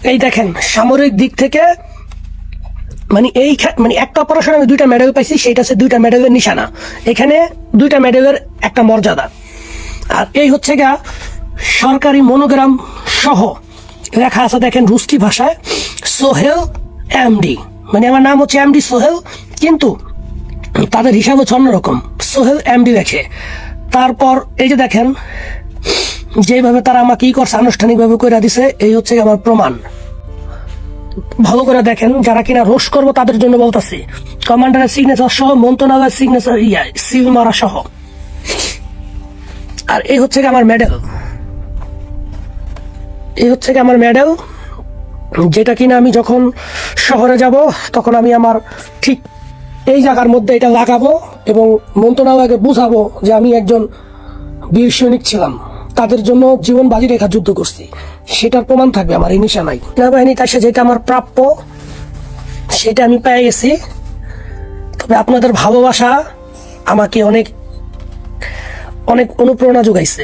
এই দেখেন, সামরিক দিক থেকে মানে এই মানে একটা অপারেশন আমি দুইটা মেডেল পাইছি সেটা হচ্ছে দুইটা মেডেলের নিশানা। এখানে দুইটা মেডেলের একটা মর্যাদা। আর এই হচ্ছে গা সরকারি মনোগ্রাম সহ লেখা আছে, দেখেন রুস্কি ভাষায়, সোহেল এমডি মানে আমার নাম হচ্ছে এমডি সোহেল, কিন্তু তাদের হিসাব হচ্ছে অন্যরকম সোহেল এমডি লেখে। তারপর এই যে দেখেন যেভাবে তারা আমাকে ই করছে, আনুষ্ঠানিকভাবে করে দিছে, এই হচ্ছে আমার প্রমাণ। ভালো করে দেখেন, যারা কিনা রোষ করব তাদের জন্য বলতেছি। কমান্ডারের সিগনেচার সহ, মন্ত্রণালয়ের সিগনেচার ইয়া সিল মারা সহ। আর এই হচ্ছে আমার মেডেল এই হচ্ছে আমার মেডেল যেটা কিনা আমি যখন শহরে যাব, তখন আমি আমার ঠিক এই জায়গার মধ্যে এটা লাগাবো এবং মন্ত্রণালয়কে বুঝাবো যে আমি একজন বীর সৈনিক ছিলাম। তাদের জন্য জীবন বাজি রেখা যুদ্ধ করছি। সেটার প্রমাণ থাকবে, আমার এই নিশা নাই সেনাবাহিনী কাছে যেটা আমার প্রাপ্য, সেটা আমি পেয়ে গেছি। তবে আপনাদের ভালোবাসা আমাকে অনেক অনেক অনুপ্রেরণা যোগাইছে।